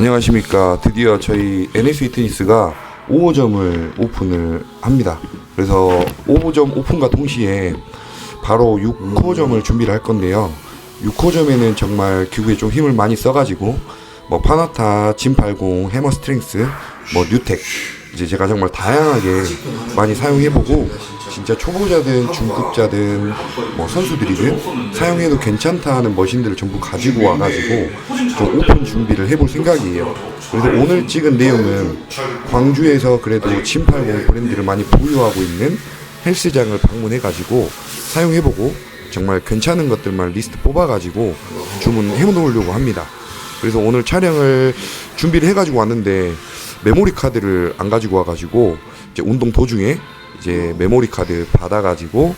안녕하십니까. 드디어 저희 NS 피트니스가 5호점을 오픈을 합니다. 그래서 5호점 오픈과 동시에 바로 6호점을 준비를 할 건데요. 6호점에는 정말 기구에 좀 힘을 많이 써가지고 뭐 파나타, 짐80, 해머 스트렝스, 뭐 뉴텍 이제 제가 정말 다양하게 많이 사용해보고 진짜 초보자든 중급자든 뭐 선수들이든 사용해도 괜찮다 하는 머신들을 전부 가지고 와가지고 좀 오픈 준비를 해볼 생각이에요. 그래서 오늘 찍은 내용은 광주에서 그래도 침80 브랜드를 많이 보유하고 있는 헬스장을 방문해가지고 사용해보고 정말 괜찮은 것들만 리스트 뽑아가지고 주문해 놓으려고 합니다. 그래서 오늘 촬영을 준비를 해가지고 왔는데 메모리 카드를 안 가지고 와가지고 이제 운동 도중에 이제 메모리 카드 받아가지고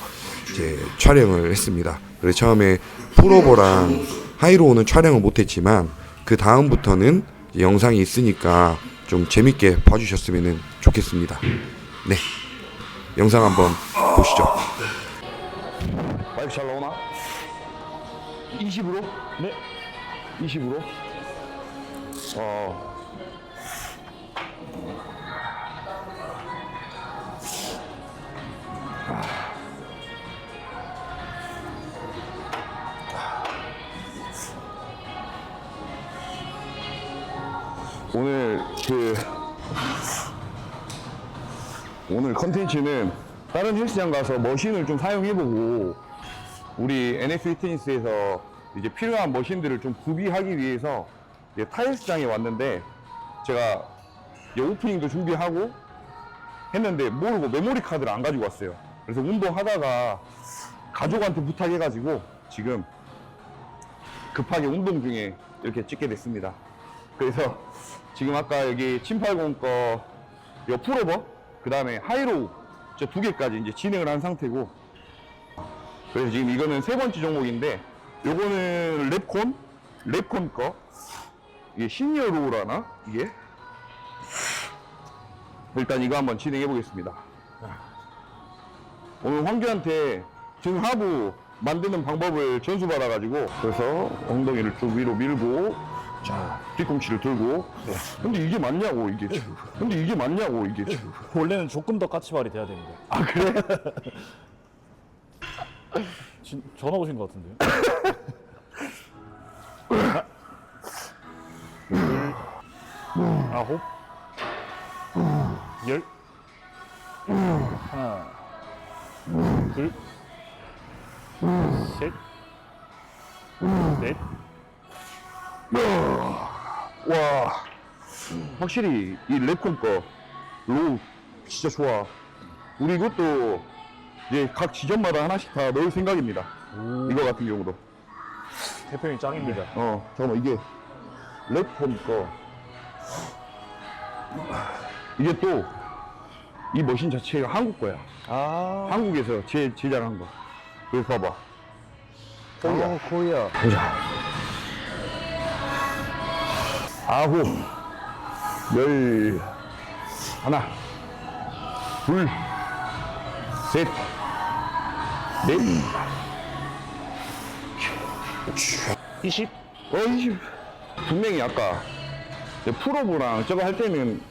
이제 촬영을 했습니다. 그래서 처음에 프로버랑 하이로우는 촬영을 못했지만 그 다음부터는 영상이 있으니까 좀 재밌게 봐주셨으면 좋겠습니다. 네, 영상 한번 보시죠. 마이크 잘 나오나? 20으로? 네. 20으로? 어. 오늘 그 오늘 컨텐츠는 다른 헬스장 가서 머신을 좀 사용해보고 우리 NF 피트니스에서 이제 필요한 머신들을 좀 구비하기 위해서 이제 타일스장에 왔는데 제가 이제 오프닝도 준비하고 했는데 모르고 메모리 카드를 안 가지고 왔어요. 그래서 운동하다가 가족한테 부탁해가지고 지금 급하게 운동 중에 이렇게 찍게 됐습니다. 그래서 지금 아까 여기 침80 거, 요 프로버, 그 다음에 하이로우, 저 두 개까지 이제 진행을 한 상태고, 그래서 지금 이거는 세 번째 종목인데, 요거는 랩콘, 랩콘 거, 이게 시니어 로우라나? 이게? 일단 이거 한번 진행해 보겠습니다. 오늘 황규한테 등 하부 만드는 방법을 전수 받아가지고, 그래서 엉덩이를 쭉 위로 밀고, 자, 뒤꿈치를 들고. 근데 이게 맞냐고, 이게 지금. 근데 이게 맞냐고, 이게 지금. 원래는 조금 더 까치발이 돼야 되는데. 아, 그래? 진- 전화 오신 것 같은데요? 아홉, 열, 하나, 둘, 셋, 넷, 와, 확실히 이 랩콘 거, 로우 진짜 좋아. 우리 이것도 이제 각 지점마다 하나씩 다 넣을 생각입니다. 이거 같은 경우도. 대표님 짱입니다. 어, 잠깐만, 이게 랩콘 거. 이게 또, 이 머신 자체가 한국 거야. 아, 한국에서 제, 제작한 거. 여기 봐봐. 코리아. 어, 코리아. 보자. 아홉, 열, 하나, 둘, 셋, 넷, 20? 어이, 분명히 아까 내 프로브랑 저거 할 때는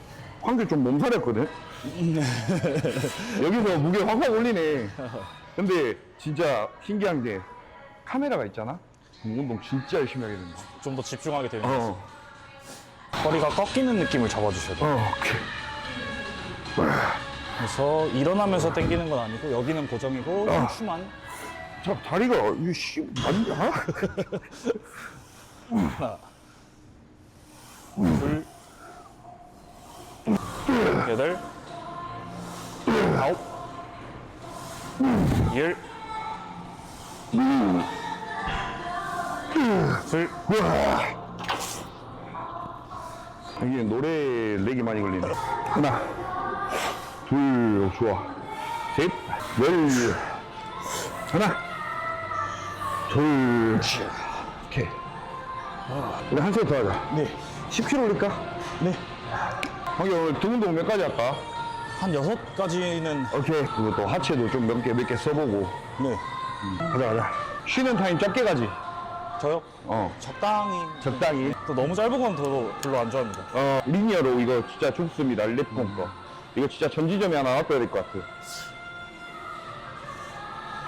황규 좀 몸살이었거든? 여기서 무게 확확 올리네. 근데 진짜 신기한 게 카메라가 있잖아? 운동 진짜 열심히 하게 된다. 좀 더 집중하게 되는 어, 허리가 꺾이는 느낌을 잡아주셔야 돼요. 어, 오케이. 그래서 일어나면서 당기는 건 아니고 여기는 고정이고 어. 춤만 자, 다리가, 이거 씨, 맞냐? 하나. 둘. 여덟. 아홉. 열 둘, 이게 노래 렉이 많이 걸리네. 하나, 둘, 좋아. 셋, 열, 하나, 둘, 오케이. 우리 한 세트 더 하자. 네, 10kg 올릴까? 네. 형이 오늘 등 운동 몇 가지 할까? 한 여섯 가지는 오케이. 그리고 또 하체도 좀 몇 개 몇 개 써보고. 네. 가자, 가자. 쉬는 타임 짧게 가지. 저요? 어. 적당히. 적당히. 또 너무 짧은 건 저도 별로 안 좋아합니다. 어, 리니어로 이거 진짜 좋습니다. 거. 이거 진짜 전지점에 하나 놔둬야 될 것 같아.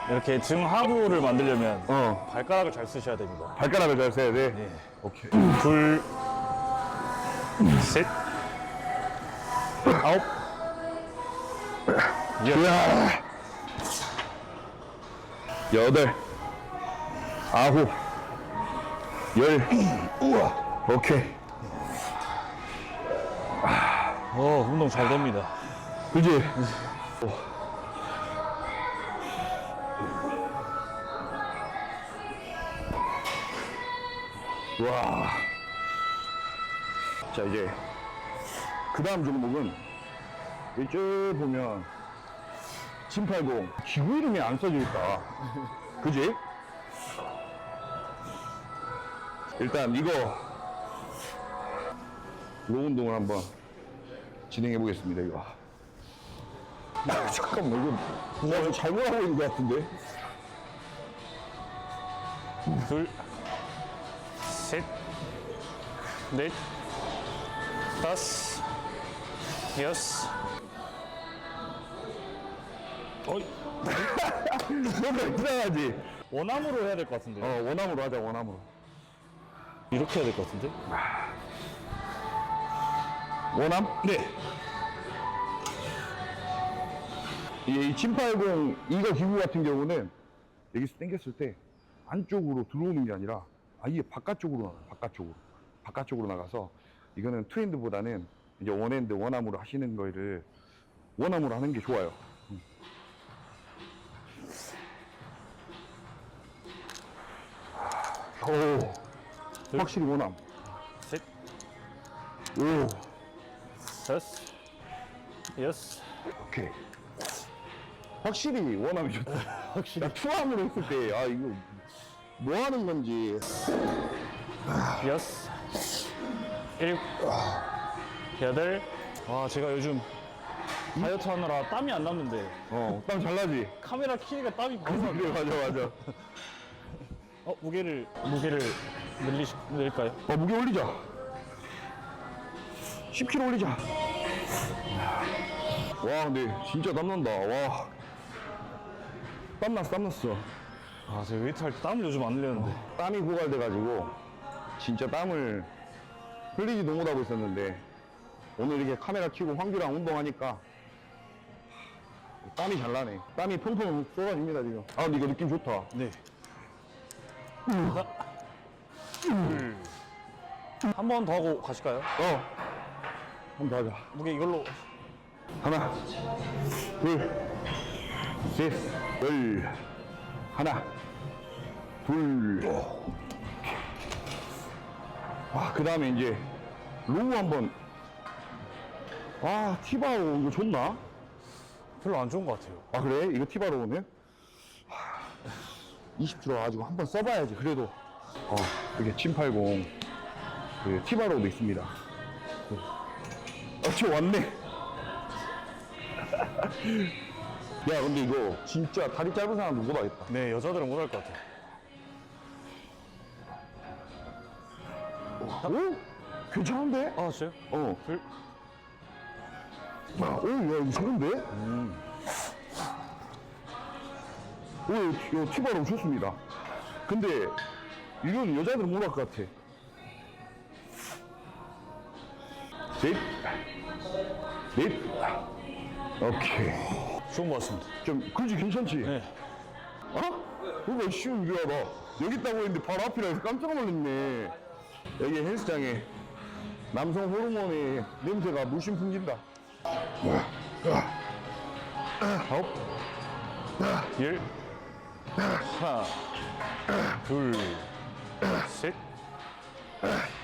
이렇게 등 하부를 만들려면 어. 발가락을 잘 쓰셔야 됩니다. 발가락을 잘 써야 돼. 네. 오케이. 둘, 셋, 아홉, 이야. 여덟. 아홉. 열. 우와. 오케이. 어, 운동 잘 됩니다. 그지? 와. 자, 이제, 그 다음 종목은, 이쭉 보면, 침팔공, 기구 이름이 안 써져 있다. 그지? 일단 이거, 로 운동을 한번 진행해 보겠습니다, 이거. 아, 잠깐만, 이거, 내가 뭐 잘못하고 있는 것 같은데? 둘, 셋, 넷, 다섯, 여섯. 어이, 뭔가 이상하지? 원암으로 해야 될 것 같은데요? 어, 원암으로 하자, 원암으로. 이렇게 해야 될 것 같은데? 원암? 네. 이, 이 침팔공 이거 기구 같은 경우는 여기서 당겼을 때 안쪽으로 들어오는 게 아니라 아예 바깥쪽으로 나가요. 바깥쪽으로. 바깥쪽으로 나가서 이거는 투핸드보다는 이제 원핸드, 원암으로 하시는 거를 원암으로 하는 게 좋아요. 음. 오, 확실히 원암. 셋, 오, 다섯, 여섯. 오케이. 확실히 원암이 좋다. 확실히. 나 투암으로 했을 때, 아, 이거 뭐 하는 건지. 여섯, 일곱, 여덟. 와, 제가 요즘 다이어트 하느라 땀이 안 났는데 어, 땀 잘 나지? 카메라 키니까 땀이 방송. 그래, 맞아, 맞아. 어, 무게를 무게를 늘리시 늘까요? 어, 무게 올리자. 10kg 올리자. 와, 근데 진짜 땀난다. 와. 땀났어, 땀났어. 아, 제가 웨이트 할 때 땀을 요즘 안 흘렸는데. 땀이 고갈돼가지고 진짜 땀을 흘리지도 못하고 있었는데 오늘 이렇게 카메라 켜고 황규랑 운동하니까 땀이 잘 나네. 땀이 펑펑 쏟아집니다 지금. 아 근데 이거 느낌 좋다. 네. 한 번 더 하고 가실까요? 어. 한 번 더 하자. 무게 이걸로 하나, 둘, 셋, 열, 하나, 둘. 아, 그 다음에 이제 로우 한 번. 아, 티바로 이거 좋나? 별로 안 좋은 것 같아요. 아, 그래? 이거 티바로우는? 20kg 가지고 한 번 써봐야지, 그래도. 어, 이게 침팔공, 그 티바로우도 있습니다. 아, 저 왔네. 야, 근데 이거 진짜 다리 짧은 사람도 못 하겠다. 네, 여자들은 못할 것 같아요. 오? 괜찮은데? 아, 진짜요? 어. 둘. 야, 오, 야, 이거 좋은데? 오, 이거 티바로우 좋습니다. 근데 이건 여자들은 못할 것 같아. 넷, 넷, 오케이. 좋은 것 같습니다. 좀, 그지 괜찮지? 네. 어? 이거 쉬운 미안하다. 여기 있다고 했는데 바로 앞이라 해서 깜짝 놀랐네. 여기 헬스장에 남성 호르몬의 냄새가 물씬 풍긴다. 아홉. 열. 하나. 둘. 셋.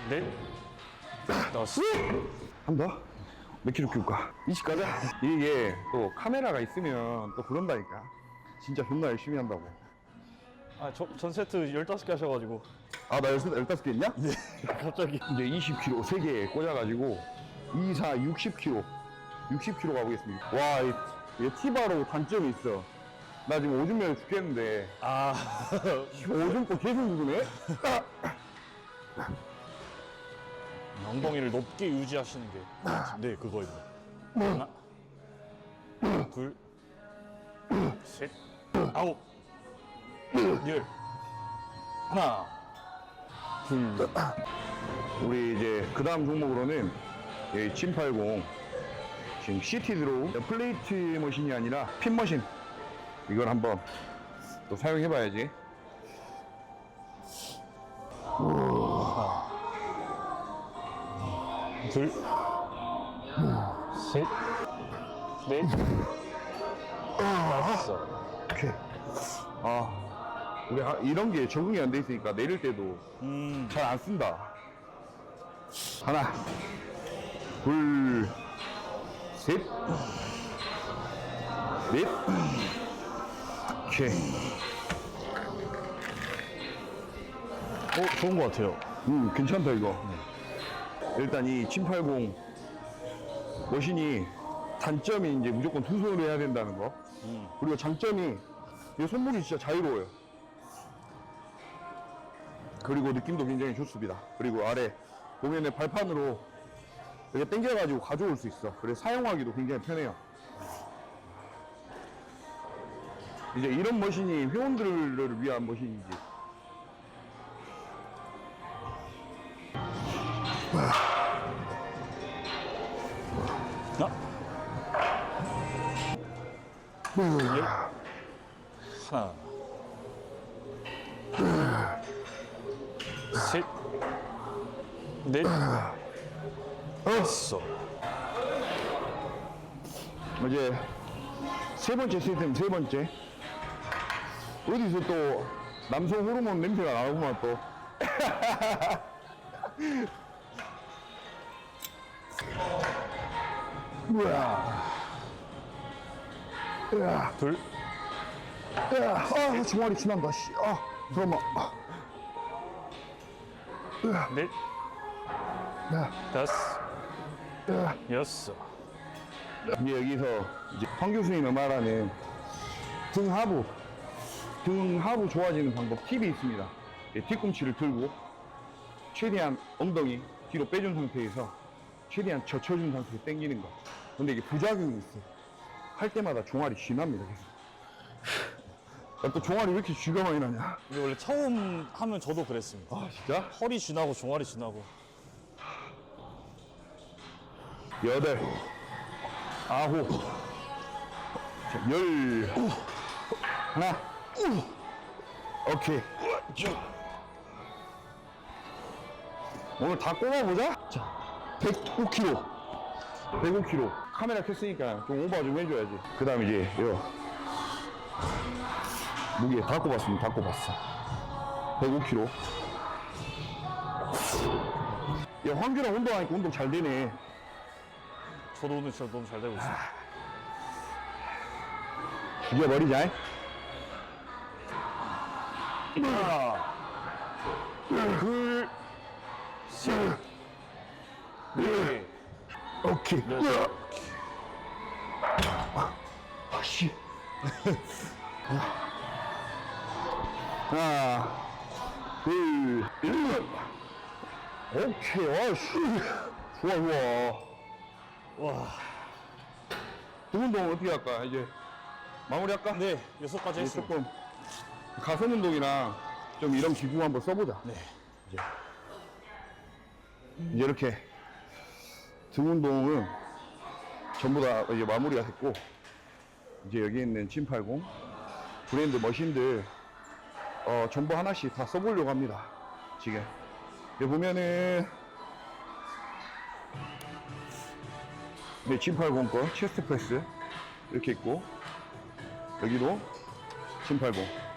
넷. 다섯. 한번 더? 몇 킬로 키울까? 20 가자. 이게 또 카메라가 있으면 또 그런다니까. 진짜 존나 열심히 한다고. 아, 저, 전 세트 15개 하셔가지고. 아, 나 15개 했냐? 네. 갑자기. 이제 20kg 3개 꽂아가지고 2, 4, 60kg 60kg 가보겠습니다 와, 이, 이 티바로 단점이 있어 나 지금 오줌 매려 죽겠는데. 아, 오줌 또 계속 누구네? 엉덩이를 높게 유지하시는 게. 네, 그거입니다. 하나, 둘, 셋, 아홉, 열. 하나, 둘, 우리 이제 그 다음 종목으로는 이 침80 지금 CT 드로우 플레이트 머신이 아니라 핀 머신 이걸 한번 또 사용해 봐야지. 둘, 셋, 넷, 다섯. 오케이. 아 우리 아, 이런 게 적응이 안 돼 있으니까 내릴 때도 음, 잘 안 쓴다. 하나 둘 셋 넷 오케이 어, 좋은 것 같아요. 음, 괜찮다, 이거. 일단 이 침80 머신이 단점이 이제 무조건 두 손으로 해야 된다는 거. 그리고 장점이 이 손목이 진짜 자유로워요. 그리고 느낌도 굉장히 좋습니다. 그리고 아래 보면은 발판으로 이렇게 당겨가지고 가져올 수 있어. 그래서 사용하기도 굉장히 편해요. 이제 이런 머신이 회원들을 위한 머신이지. 하나, 하나, 셋, 넷, 다섯. 이제 세 번째 시스템 세 번째 어디서 또? 남성 호르몬 냄새가 나구만 또. 뭐야? 둘, 야, 아 종아리 지난다 씨 아 잠깐만. 아, 넷, 야, 다섯, 야. 여섯. 이제 여기서 이제 황 교수님이 말하는 등 하부 등 하부 좋아지는 방법 팁이 있습니다. 예, 뒤꿈치를 들고 최대한 엉덩이 뒤로 빼준 상태에서 최대한 젖혀준 상태로 당기는 거 근데 이게 부작용이 있어 할 때마다 종아리 쥐납니다 계속. 야, 또 종아리 왜 이렇게 쥐가 많이 나냐? 근데 원래 처음 하면 저도 그랬습니다. 아 진짜? 허리 쥐나고 종아리 쥐나고. 여덟, 아홉, 자, 열, 하나, 오케이. 오늘 다 꼽아보자. 자, 105kg. 105kg. 카메라 켰으니까 좀 오버 좀 해줘야지. 그 다음 이제, 요. 무게 다 꼽았습니다. 다 꼽았어. 105kg. 야, 황규랑 운동하니까 운동 잘 되네. 저도 오늘 진짜 너무 잘 되고 있어요. 죽여버리자. 잉? 오케이. 아, 씨. 하나, 둘, 셋. 오케이. 와, 씨. 좋아, 좋아. 와, 두 운동 어떻게 할까? 이제 마무리할까? 네, 여섯 가지 했습니다. 조금 가슴 운동이랑 좀 이런 기구 한번 써보자. 네. 이제 이렇게 등 운동은 전부 다 이제 마무리가 됐고 이제 여기 있는 침80 브랜드 머신들 어, 전부 하나씩 다 써보려고 합니다. 지금 여기 보면은 네, 침80 거 체스트 프레스 이렇게 있고 여기도 침80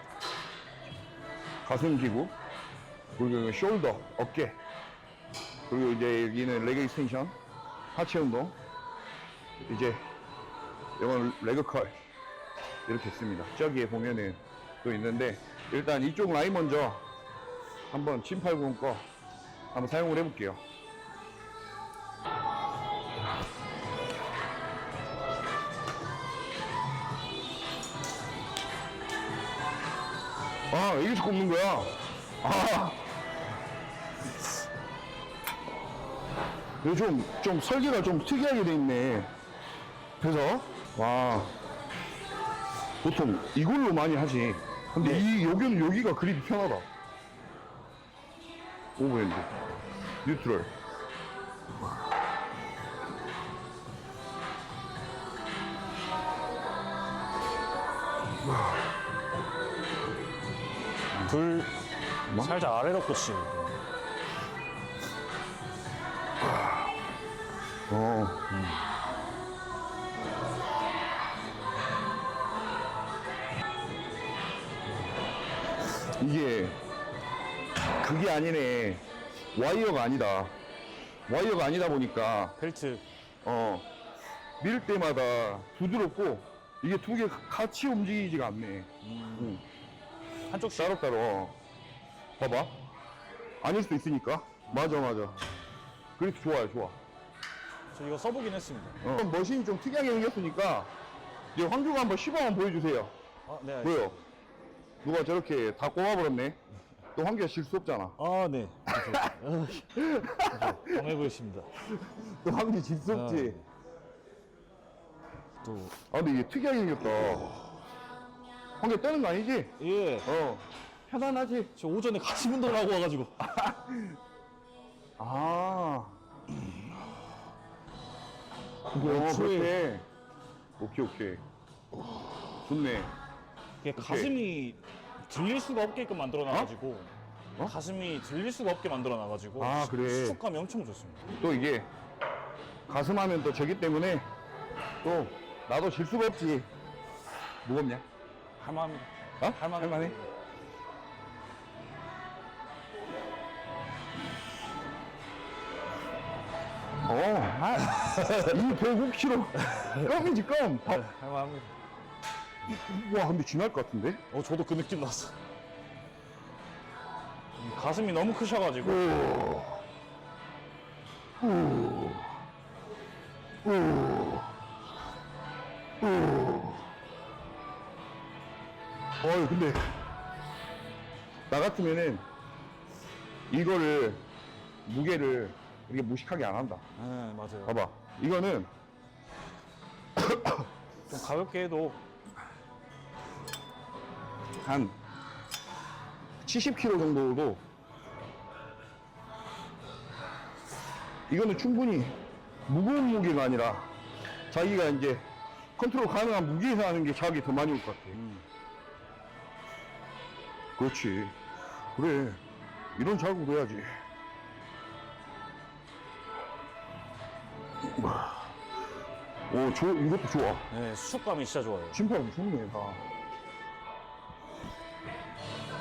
가슴 기구 그리고 숄더 어깨 그리고 이제 여기는 레그 익스텐션 하체 운동 이제 이건 레그 컬 이렇게 있습니다. 저기에 보면은 또 있는데 일단 이쪽 라인 먼저 한번 침80 거 한번 사용을 해볼게요 아, 여기서 꼽는 거야? 아. 이거 좀, 좀 설계가 좀 특이하게 돼 있네. 그래서, 와. 보통 이걸로 많이 하지. 근데 이, 여기는 여기가 그립이 편하다. 오버핸드. 뉴트럴. 불 살짝 아래로 꽂히고. 어. 이게 그게 아니네. 와이어가 아니다. 와이어가 아니다 보니까 벨트. 어. 밀 때마다 부드럽고 이게 두 개 같이 움직이지가 않네. 한쪽씩. 따로따로. 어. 봐봐. 아닐 수도 있으니까. 맞아, 맞아. 그래서 좋아요, 좋아. 저 이거 써보긴 했습니다. 어. 머신이 좀 특이하게 생겼으니까 이제 황주가 한번 시범 한번 보여주세요. 아, 네. 알겠습니다. 뭐요? 누가 저렇게 다 꼽아버렸네? 또 황주가 실수 없잖아. 아, 네. 강해 보이십니다. 또 황주 실수 없지? 아, 네. 또. 아, 근데 이게 특이하게 생겼다. 황주 떼는 거 아니지? 예. 어. 편안하지? 저 오전에 같이 운동을 하고 와가지고. 아. 그거, 애초에- 그렇게. 오케이, 오케이. 좋네. 이게 가슴이 들릴 수가 없게끔 만들어 놔가지고. 어? 가슴이 들릴 수가 없게 만들어 놔가지고. 아, 그래. 수축감이 엄청 좋습니다. 또 이게 가슴 하면 또 저기 때문에 또 나도 질 수가 없지. 무겁냐? 할만합니다. 어? 할만해. 할만해? 어, 아, 이 105kg 껌이지 껌. 밥. 할만합니다. 와, 근데 지날 것 같은데? 어, 저도 그 느낌 났어. 음, 가슴이 너무 크셔가지고. 어, 근데 나 같으면은 이거를 무게를 이렇게 무식하게 안 한다. 네, 맞아요. 봐봐, 이거는 좀 가볍게 해도 한 70kg 정도도 이거는 충분히 무거운 무게가 아니라 자기가 이제 컨트롤 가능한 무게에서 하는 게 자기 더 많이 올 것 같아. 그렇지. 그래. 이런 자극을 해야지. 오, 저, 이것도 좋아. 네, 수축감이 진짜 좋아요. 심판 좋네, 다.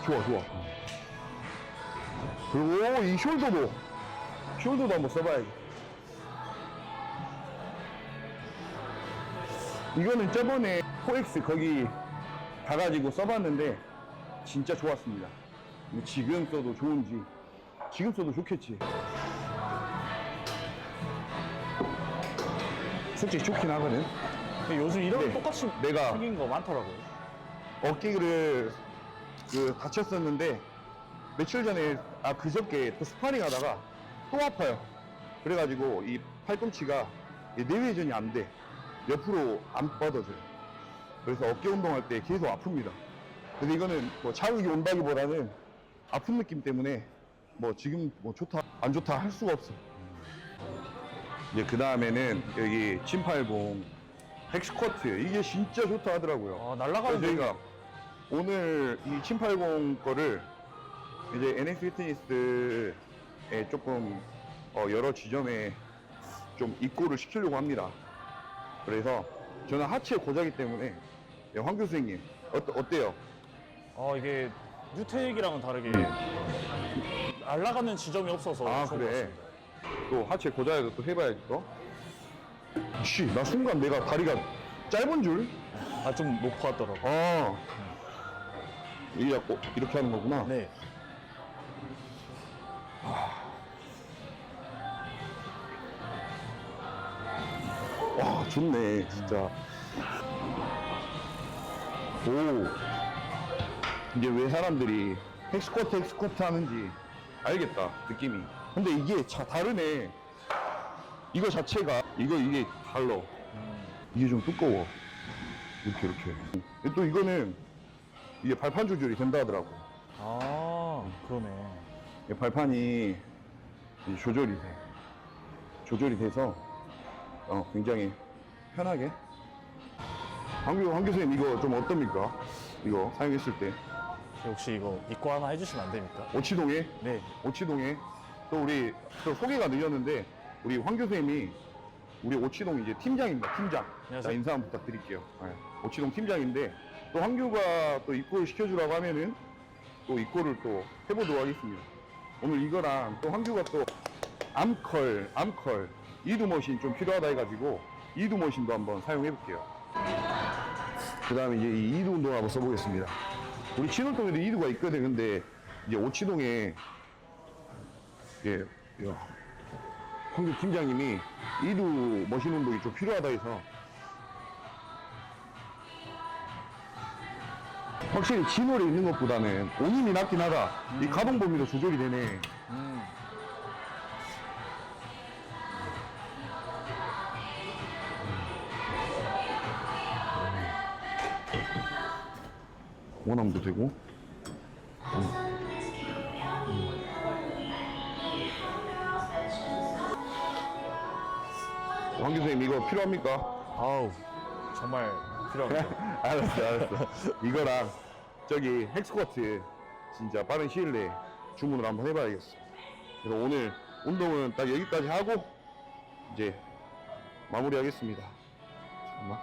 좋아, 좋아. 그리고 이 숄더도, 숄더도 한번 써봐야지. 이거는 저번에 코엑스 거기 가가지고 써봤는데 진짜 좋았습니다. 지금 써도 좋은지, 지금 써도 좋겠지. 솔직히 좋긴 하거든. 근데 요즘 이런 네, 똑같이 내가- 생긴 거 많더라고요. 어깨를 그 다쳤었는데 며칠 전에 아 그저께 또 스파링 하다가 또 아파요. 그래가지고 이 팔꿈치가 이 내외전이 안 돼. 옆으로 안 뻗어져요. 그래서 어깨 운동할 때 계속 아픕니다. 근데 이거는 뭐 자극이 온다기보다는 아픈 느낌 때문에 뭐 지금 뭐 좋다 안 좋다 할 수가 없어. 이제 그 다음에는 여기 침팔봉 헥스쿼트 이게 진짜 좋다 하더라고요. 아, 날아가는 그래서 저희가 오늘 이 침팔공 거를 이제 NX 피트니스에 조금 어, 여러 지점에 좀 입고를 시키려고 합니다. 그래서 저는 하체 고자기 때문에 예, 황 교수님 어떠, 어때요? 아, 이게 뉴테익이랑은 다르게 날아가는 지점이 없어서 아 좋은 것 그래 같습니다. 또 하체 고자기도 또 해봐야지 또. 씨, 나 순간 내가 다리가 짧은 줄? 아, 좀 높았더라고. 아 이게 꼭 이렇게 하는 거구나. 네. 와 좋네 진짜 오 이제 왜 사람들이 헥스쿼트 헥스쿼트 하는지 알겠다 느낌이. 근데 이게 자 다르네. 이거 자체가 이거 이게 달라 이게 좀 두꺼워. 이렇게 이렇게. 또 이거는 이게 발판 조절이 된다 하더라고. 아, 그러네. 이 발판이 이제 조절이 돼. 조절이 돼서 어, 굉장히 편하게. 황교 황 교수님 이거 좀 어떻습니까? 이거 사용했을 때 혹시 이거 입고 하나 해주시면 안 됩니까? 오치동에 네. 오치동에 또 우리 또 소개가 늦었는데 우리 황 교수님이 우리 오치동 이제 팀장입니다. 팀장. 안녕하세요. 자, 인사 한번 부탁드릴게요. 네. 오치동 팀장인데 또 황교가 또 입고를 시켜주라고 하면은 또 입고를 또 해보도록 하겠습니다. 오늘 이거랑 또 황교가 또 암컬, 암컬 이두 머신 좀 필요하다 해가지고 이두 머신도 한번 사용해 볼게요. 그 다음에 이제 이 이두 운동 한번 써보겠습니다. 우리 친월동에도 이두가 있거든. 근데 이제 오치동에 예, 야, 황교 팀장님이 이두 머신 운동이 좀 필요하다 해서 확실히 진월에 있는 것보다는 온힘이 낫긴 하다. 이 가동 범위도 조절이 되네. 원함도 되고. 황 교수님 이거 필요합니까? 아우, 정말 필요합니다. 알았어, 알았어. 이거랑 저기 헥스쿼트 진짜 빠른 시일 내에 주문을 한번 해봐야겠어. 그래서 오늘 운동은 딱 여기까지 하고 이제 마무리하겠습니다. 잠깐만.